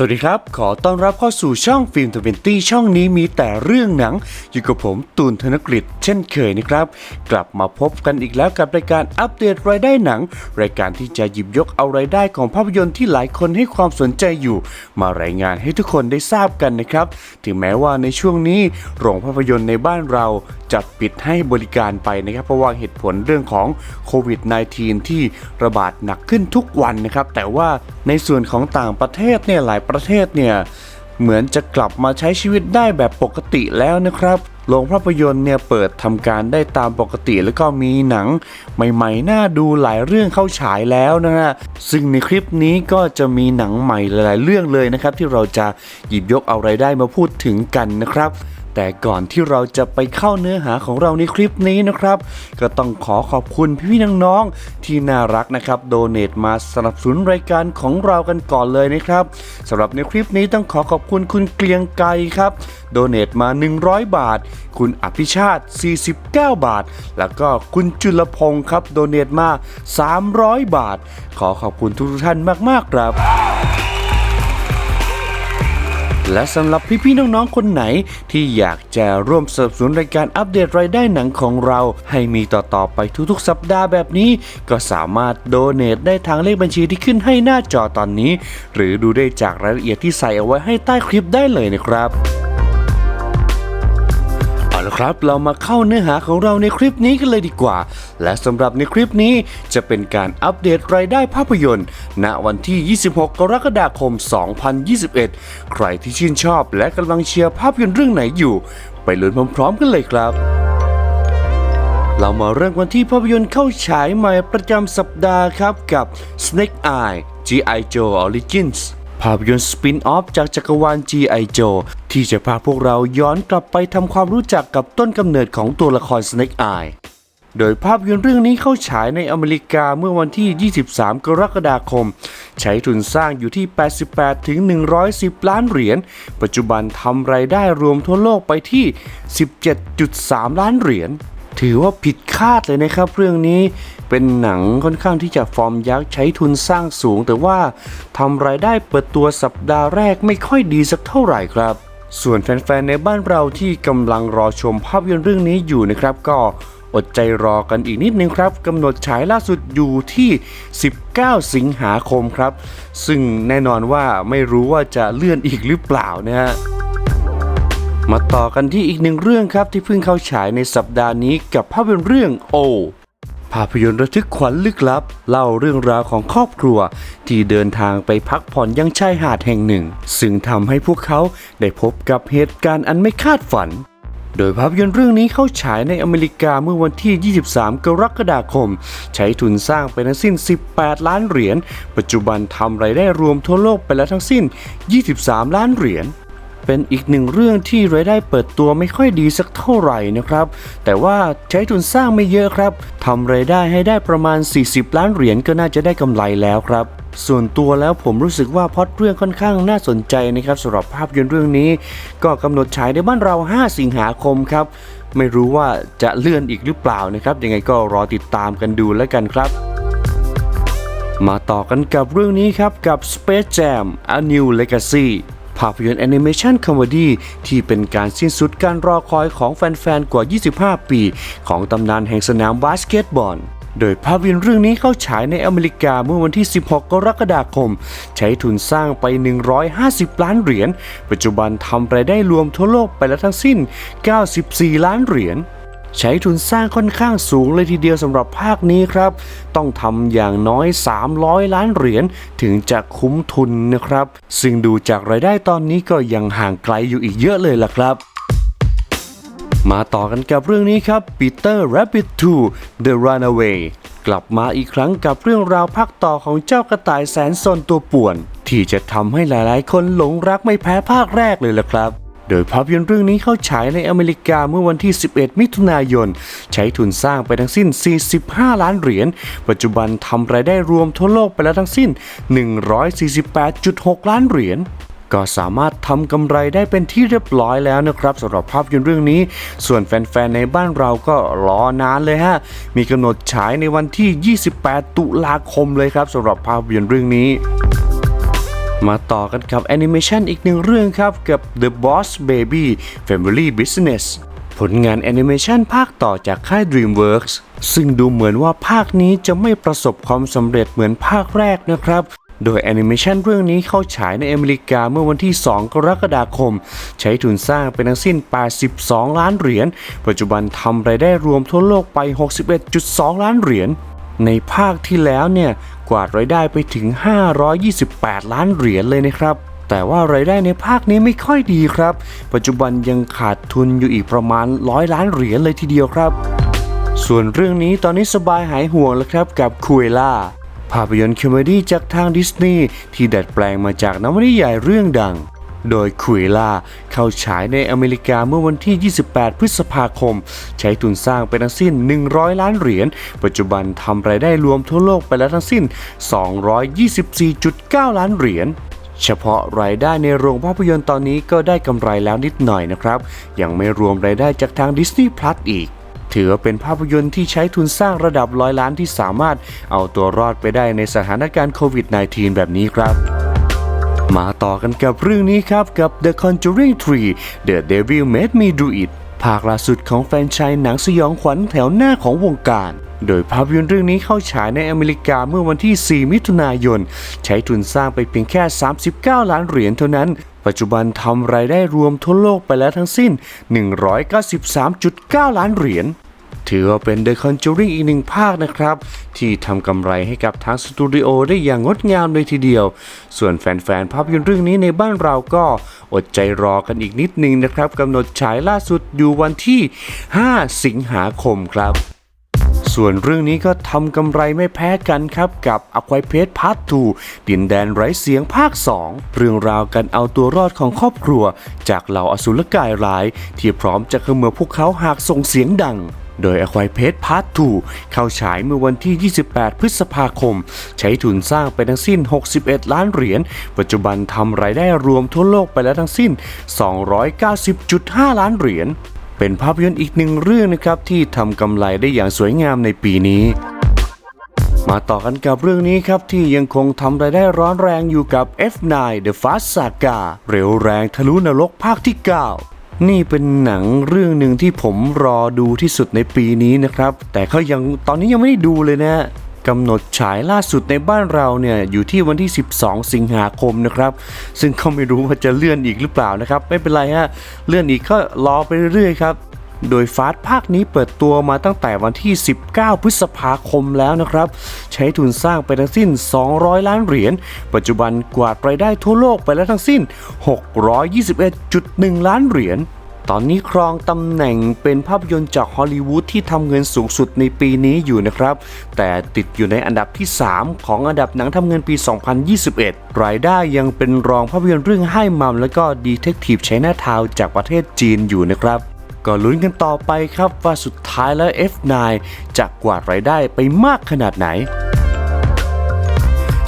สวัสดีครับ ขอต้อนรับเข้าสู่ช่องฟิล์มทเวนตี้ช่องนี้มีแต่เรื่องหนัง อยู่กับผมตูนธนกฤษเช่นเคยนะครับ กลับมาพบกันอีกแล้วกับรายการอัปเดตรายได้หนัง รายการที่จะหยิบยกเอารายได้ของภาพยนตร์ที่หลายคนให้ความสนใจอยู่ มารายงานให้ทุกคนได้ทราบกันนะครับ ถึงแม้ว่าในช่วงนี้โรงภาพยนตร์ในบ้านเราจัดปิดให้บริการไปนะครับ เพราะว่าเหตุผลเรื่องของโควิด -19 ที่ระบาดหนักขึ้นทุกวันนะครับแต่ว่าในส่วนของต่างประเทศเนี่ยหลายประเทศเนี่ยเหมือนจะกลับมาใช้ชีวิตได้แบบปกติแล้วนะครับโรงภาพยนตร์เนี่ยเปิดทำการได้ตามปกติแล้วก็มีหนัง ใหม่ๆ น่าดูหลายเรื่องเข้าฉายแล้วนะฮะซึ่งในคลิปนี้ก็จะมีหนังใหม่หลายๆ เรื่องเลยนะครับ ที่เราจะหยิบยกเอารายได้มาพูดถึงกันนะครับ แต่ก่อนที่เราจะไปเข้าเนื้อหาของเราในคลิปนี้นะครับ ก็ต้องขอขอบคุณพี่ๆน้องๆที่น่ารักนะครับโดเน a มาสนับสนุนรายการของเรากันก่อนเลยนะครับสำหรับในคลิปนี้ต้องขอขอบคุณคุณเกลียงไกรครับโดเน a มา 100 บาท คุณอภิชาติ 49 บาท แล้วก็คุณจุลพงศ์ครับ โดเน a มา 300 บาท ขอขอบคุณทุกท่านมาก ๆ ครับ และสำหรับพี่ๆน้องๆคนไหน ที่อยากจะร่วมสนับสนุนรายการอัปเดตรายได้หนังของเรา ให้มีต่อๆไปทุกๆ สัปดาห์แบบนี้ ก็สามารถโดเน a ได้ทางเลขบัญชีที่ขึ้นให้หน้าจอตอนนี้ หรือดูได้จากรายละเอียดที่ใส่เอาไว้ให้ใต้คลิปได้เลยนะครับ ละครับ เรามาเข้าเนื้อหาของเราในคลิปนี้กันเลยดีกว่า และสำหรับในคลิปนี้จะเป็นการอัปเดตรายได้ภาพยนตร์ ณวันที่ 26 กรกฎาคม 2021 ใครที่ชื่นชอบและกำลังเชียร์ภาพยนตร์เรื่องไหนอยู่ ไปลุ้นพร้อมๆกันเลยครับเรามาเริ่มกันที่ภาพยนตร์เข้าฉายใหม่ประจำสัปดาห์ครับกับ Snake Eye G.I. Joe Origins ภาพยนตร์สปินออฟจากจักรวาล G.I. Joe ที่จะพาพวกเราย้อนกลับไปทำความรู้จักกับต้นกำเนิดของตัวละคร Snake Eye โดยภาพยนตร์เรื่องนี้เข้าฉายในอเมริกาเมื่อวันที่ 23 กรกฎาคม ใช้ทุนสร้างอยู่ที่ 88 ถึง 110 ล้านเหรียญ ปัจจุบันทำรายได้รวมทั่วโลกไปที่ 17.3 ล้านเหรียญ ถือว่าผิดคาดเลยนะครับ เรื่องนี้เป็นหนังค่อนข้างที่จะฟอร์มยักษ์ใช้ทุนสร้างสูง แต่ว่าทำรายได้เปิดตัวสัปดาห์แรกไม่ค่อยดีสักเท่าไหร่ครับ ส่วนแฟนๆในบ้านเราที่กำลังรอชมภาพยนตร์เรื่องนี้อยู่นะครับ ก็อดใจรอกันอีกนิดนึงครับกำหนดฉายล่าสุดอยู่ที่ 19 สิงหาคมครับ ซึ่งแน่นอนว่าไม่รู้ว่าจะเลื่อนอีกหรือเปล่านะฮะ มาต่อกันที่อีกหนึ่งเรื่องครับที่เพิ่งเข้าฉายในสัปดาห์นี้กับภาพยนตร์เรื่องโอภาพยนตร์ระทึกขวัญลึกลับ เล่าเรื่องราวของครอบครัว ที่เดินทางไปพักผ่อนยังชายหาดแห่งหนึ่ง ซึ่งทำให้พวกเขาได้พบกับเหตุการณ์อันไม่คาดฝัน โดยภาพยนตร์เรื่องนี้เข้าฉายในอเมริกาเมื่อวันที่ 23 กรกฎาคม ใช้ทุนสร้างไปทั้งสิ้น 18 ล้านเหรียญ ปัจจุบันทำรายได้รวมทั่วโลกไปแล้วทั้งสิ้น 23 ล้านเหรียญ เป็นอีกหนึ่งเรื่องที่รายได้เปิดตัวไม่ค่อยดีสักเท่าไหร่นะครับ แต่ว่าใช้ทุนสร้างไม่เยอะครับทำรายได้ให้ได้ประมาณ 40 ล้านเหรียญก็น่าจะได้กำไรแล้วครับส่วนตัวแล้วผมรู้สึกว่าพอตเรื่องค่อนข้างน่าสนใจนะครับสำหรับภาพยนตร์เรื่องนี้ ก็กำหนดฉายในบ้านเรา 5 สิงหาคมครับ ไม่รู้ว่าจะเลื่อนอีกหรือเปล่านะครับ ยังไงก็รอติดตามกันดูแล้วกันครับ มาต่อกันกับเรื่องนี้ครับกับ Space Jam A New Legacy ภาพยนตร์แอนิเมชันคอมเมดี้ที่เป็นการสิ้นสุดการรอคอยของแฟนๆ กว่า 25 ปี ของตำนานแห่งสนามบาสเกตบอล โดยภาพยนตร์เรื่องนี้เข้าฉายในอเมริกาเมื่อวันที่ 16 กรกฎาคม ใช้ทุนสร้างไป 150 ล้านเหรียญ ปัจจุบันทำรายได้รวมทั่วโลกไปแล้วทั้งสิ้น 94 ล้านเหรียญ ใช้ทุนสร้างค่อนข้างสูงเลยทีเดียวสำหรับภาคนี้ครับ ต้องทำอย่างน้อย 300 ล้านเหรียญถึงจะคุ้มทุนนะครับ ซึ่งดูจากรายได้ตอนนี้ก็ยังห่างไกลอยู่อีกเยอะเลยล่ะครับมาต่อกันกับเรื่องนี้ครับ Peter Rabbit 2 The Runaway กลับมาอีกครั้งกับเรื่องราวภาคต่อของเจ้ากระต่ายแสนสนตัวป่วน ที่จะทำให้หลายๆ คนหลงรักไม่แพ้ภาคแรกเลยล่ะครับ โดยภาพยนตร์เรื่องนี้เข้าฉายในอเมริกาเมื่อวันที่ 11 มิถุนายน ใช้ทุนสร้างไปทั้งสิ้น 45 ล้านเหรียญ ปัจจุบันทำรายได้รวมทั่วโลกไปแล้วทั้งสิ้น 148.6 ล้านเหรียญก็สามารถทำกำไรได้เป็นที่เรียบร้อยแล้วนะครับสำหรับภาพยนตร์เรื่องนี้ ส่วนแฟนๆ ในบ้านเราก็รอนานเลยฮะ มีกำหนดฉายในวันที่ 28 ตุลาคมเลยครับสำหรับภาพยนตร์เรื่องนี้ มาต่อกันกับแอนิเมชันอีกหนึ่งเรื่องครับกับ The Boss Baby Family Business ผลงานแอนิเมชันภาคต่อจากค่าย DreamWorks ซึ่งดูเหมือนว่าภาคนี้จะไม่ประสบความสำเร็จเหมือนภาคแรกนะครับ โดยแอนิเมชันเรื่องนี้เข้าฉายในอเมริกาเมื่อวันที่ 2 กรกฎาคม ใช้ทุนสร้างเป็นทั้งสิ้น 82 ล้านเหรียญ ปัจจุบันทำรายได้รวมทั่วโลกไป 61.2 ล้านเหรียญ ในภาคที่แล้วเนี่ย กวาดรายได้ไปถึง 528 ล้านเหรียญเลยนะครับ แต่ว่ารายได้ในภาคนี้ไม่ค่อยดีครับ ปัจจุบันยังขาดทุนอยู่อีกประมาณร้อยล้านเหรียญเลยทีเดียวครับ ส่วนเรื่องนี้ตอนนี้สบายหายห่วงแล้วครับกับคุเอล่าภาพยนตร์คอมเมดี้จากทางดิสนีย์ที่ดัดแปลงมาจากนวนิยายเรื่องดัง โดยคุเอล่าเข้าฉายในอเมริกาเมื่อวันที่ 28 พฤษภาคม ใช้ทุนสร้างไปทั้งสิ้น 100 ล้านเหรียญ ปัจจุบันทำรายได้รวมทั่วโลกไปแล้วทั้งสิ้น 224.9 ล้านเหรียญเฉพาะรายได้ในโรงภาพยนตร์ตอนนี้ก็ได้กำไรแล้วนิดหน่อยนะครับ ยังไม่รวมรายได้จากทาง Disney Plus อีก ถือว่าเป็นภาพยนตร์ที่ใช้ทุนสร้างระดับร้อยล้านที่สามารถเอาตัวรอดไปได้ในสถานการณ์โควิด -19 แบบนี้ครับ มาต่อกันกับเรื่องนี้ครับกับ The Conjuring 3 The Devil Made Me Do It ภาคล่าสุดของแฟนชายหนังสยองขวัญแถวหน้าของวงการ โดยภาพยนตร์เรื่องนี้เข้าฉายในอเมริกาเมื่อวันที่ 4 มิถุนายน ใช้ทุนสร้างไปเพียงแค่ 39 ล้านเหรียญเท่านั้น ปัจจุบันทำรายได้รวมทั่วโลกไปแล้วทั้งสิ้น 193.9 ล้านเหรียญ ถือว่าเป็น The Conjuring อีกหนึ่งภาคนะครับ ที่ทำกำไรให้กับทางสตูดิโอได้อย่างงดงามเลยทีเดียว ส่วนแฟนๆภาพยนตร์เรื่องนี้ในบ้านเราก็อดใจรอกันอีกนิดนึงนะครับกำหนดฉายล่าสุดอยู่วันที่ 5 สิงหาคมครับส่วนเรื่องนี้ก็ทำกำไรไม่แพ้กันครับกับ a q u a i p a t e Part 2ดินแดนไร้เสียงภาค 2 เรื่องราวการเอาตัวรอดของครอบครัว จากเหล่าอสุรกายร้าย ที่พร้อมจะเขมือพวกเขาหากส่งเสียงดัง โดย a q u a i p a t Part 2 เข้าฉายเมื่อวันที่ 28 พฤษภาคม ใช้ทุนสร้างไปทั้งสิ้น 61 ล้านเหรียญ ปัจจุบันทำรายได้รวมทั่วโลกไปแล้วทั้งสิ้น 290.5 ล้านเหรียญ เป็นภาพยนตร์อีกหนึ่งเรื่องนะครับที่ทำกำไรได้อย่างสวยงามในปีนี้มาต่อกันกับเรื่องนี้ครับ ที่ยังคงทำรายได้ร้อนแรงอยู่กับ F9 The Fast Saga เร็วแรงทะลุนรกภาคที่ 9 นี่เป็นหนังเรื่องหนึ่งที่ผมรอดูที่สุดในปีนี้นะครับ แต่เขายังตอนนี้ยังไม่ได้ดูเลยนะกำหนดฉายล่าสุดในบ้านเราเนี่ยอยู่ที่วันที่ 12 สิงหาคมนะครับ ซึ่งเขาไม่รู้ว่าจะเลื่อนอีกหรือเปล่านะครับ ไม่เป็นไรฮะเลื่อนอีกก็รอไปเรื่อยๆครับ โดยฟาสภาคนี้เปิดตัวมาตั้งแต่วันที่ 19 พฤษภาคมแล้วนะครับ ใช้ทุนสร้างไปทั้งสิ้น 200 ล้านเหรียญ ปัจจุบันกวาดรายได้ทั่วโลกไปแล้วทั้งสิ้น 621.1 ล้านเหรียญตอนนี้ครองตำแหน่งเป็นภาพยนตร์จากฮอลลีวูดที่ทำเงินสูงสุดในปีนี้อยู่นะครับ แต่ติดอยู่ในอันดับที่ 3 ของอันดับหนังทำเงินปี 2021 รายได้ยังเป็นรองภาพยนตร์เรื่องให้มัมและก็ดีเทคทีฟไชน่าทาวจากประเทศจีนอยู่นะครับ ก็ลุ้นกันต่อไปครับว่าสุดท้ายแล้ว F9 จะกวาดรายได้ไปมากขนาดไหน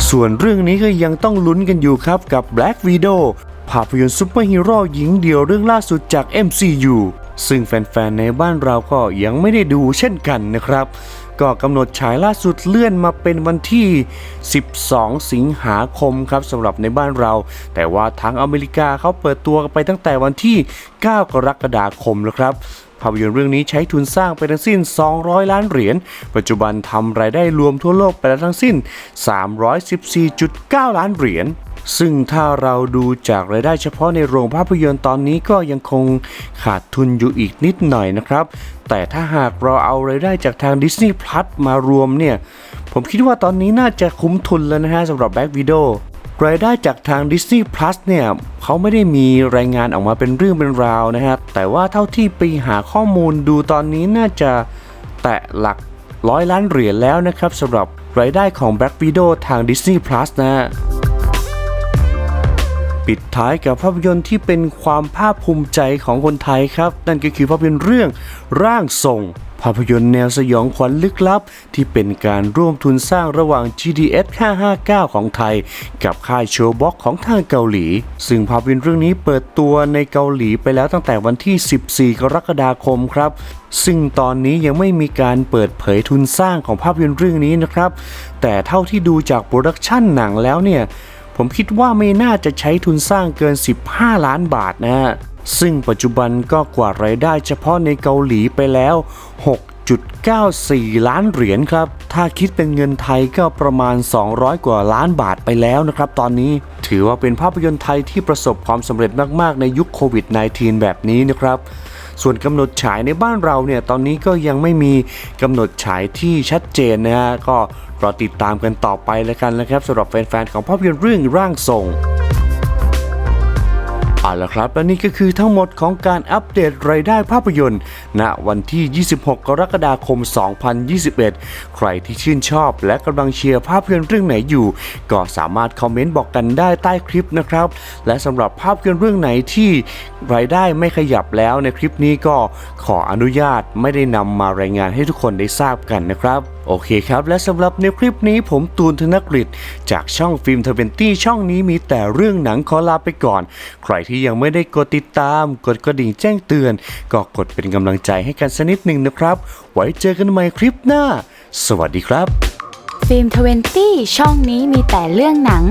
ส่วนเรื่องนี้ก็ยังต้องลุ้นกันอยู่ครับกับ Black Widow ภาพยนตร์ซูเปอร์ฮีโร่หญิงเดี่ยวเรื่องล่าสุดจาก MCU ซึ่งแฟนๆ ในบ้านเราก็ยังไม่ได้ดูเช่นกันนะครับ ก็กำหนดฉายล่าสุดเลื่อนมาเป็นวันที่ 12 สิงหาคมครับสำหรับในบ้านเรา แต่ว่าทางอเมริกาเขาเปิดตัวไปตั้งแต่วันที่ 9 กรกฎาคมแล้วครับภาพยนตร์เรื่องนี้ใช้ทุนสร้างไปทั้งสิ้น 200 ล้านเหรียญ ปัจจุบันทำรายได้รวมทั่วโลกไปแล้วทั้งสิ้น 314.9 ล้านเหรียญ ซึ่งถ้าเราดูจากรายได้เฉพาะในโรงภาพยนตร์ตอนนี้ก็ยังคงขาดทุนอยู่อีกนิดหน่อยนะครับ แต่ถ้าหากเราเอารายได้จากทาง Disney Plus มารวมเนี่ย ผมคิดว่าตอนนี้น่าจะคุ้มทุนแล้วนะฮะสำหรับ Black Widow รายได้จากทาง Disney Plus เนี่ยเขาไม่ได้มีรายงานออกมาเป็นเรื่องเป็นราวนะฮะแต่ว่าเท่าที่ไปหาข้อมูลดูตอนนี้น่าจะแตะหลักร้อยล้านเหรียญแล้วนะครับสำหรับรายได้ของ Black Widow ทาง Disney Plus นะฮะ ปิดท้ายกับภาพยนตร์ที่เป็นความภาคภูมิใจของคนไทยครับ นั่นก็คือภาพยนตร์เรื่องร่างทรงภาพยนตร์แนวสยองขวัญลึกลับ ที่เป็นการร่วมทุนสร้างระหว่าง GDS 559 ของไทย กับค่ายโชว์บ็อกของทางเกาหลี ซึ่งภาพยนตร์เรื่องนี้เปิดตัวในเกาหลีไปแล้วตั้งแต่วันที่ 14 กรกฎาคมครับ ซึ่งตอนนี้ยังไม่มีการเปิดเผยทุนสร้างของภาพยนตร์เรื่องนี้นะครับ แต่เท่าที่ดูจากโปรดักชันหนังแล้วเนี่ย ผมคิดว่าไม่น่าจะใช้ทุนสร้างเกิน 15 ล้านบาทนะฮะ ซึ่งปัจจุบันก็กว่ารายได้เฉพาะในเกาหลีไปแล้ว 6.94 ล้านเหรียญครับ ถ้าคิดเป็นเงินไทยก็ประมาณ 200 กว่าล้านบาทไปแล้วนะครับตอนนี้ถือว่าเป็นภาพยนตร์ไทยที่ประสบความสำเร็จมากๆในยุคโควิด -19 แบบนี้นะครับส่วนกำหนดฉายในบ้านเราเนี่ยตอนนี้ก็ยังไม่มีกำหนดฉายที่ชัดเจนนะฮะก็ รอติดตามกันต่อไปแล้วกันนะครับสำหรับแฟนๆของภาพยนตร์เรื่องร่างทรง เอาละครับ และนี่ก็คือทั้งหมดของการอัปเดตรายได้ภาพยนตร์ ณ วันที่ 26 กรกฎาคม 2021 ใครที่ชื่นชอบและกำลังเชียร์ภาพยนตร์เรื่องไหนอยู่ ก็สามารถคอมเมนต์บอกกันได้ใต้คลิปนะครับ และสำหรับภาพยนตร์เรื่องไหนที่รายได้ไม่ขยับแล้วในคลิปนี้ก็ขออนุญาตไม่ได้นำมารายงานให้ทุกคนได้ทราบกันนะครับโอเคครับ และสำหรับในคลิปนี้ผมตูนธนกฤษจากช่องฟิล์มทเวนตี้ช่องนี้มีแต่เรื่องหนังขอลาไปก่อน ใครที่ยังไม่ได้กดติดตาม กดกระดิ่งแจ้งเตือน ก็กดเป็นกำลังใจให้กันสักนิดหนึ่งนะครับ ไว้เจอกันใหม่คลิปหน้า สวัสดีครับ ฟิล์มทเวนตี้ช่องนี้มีแต่เรื่องหนัง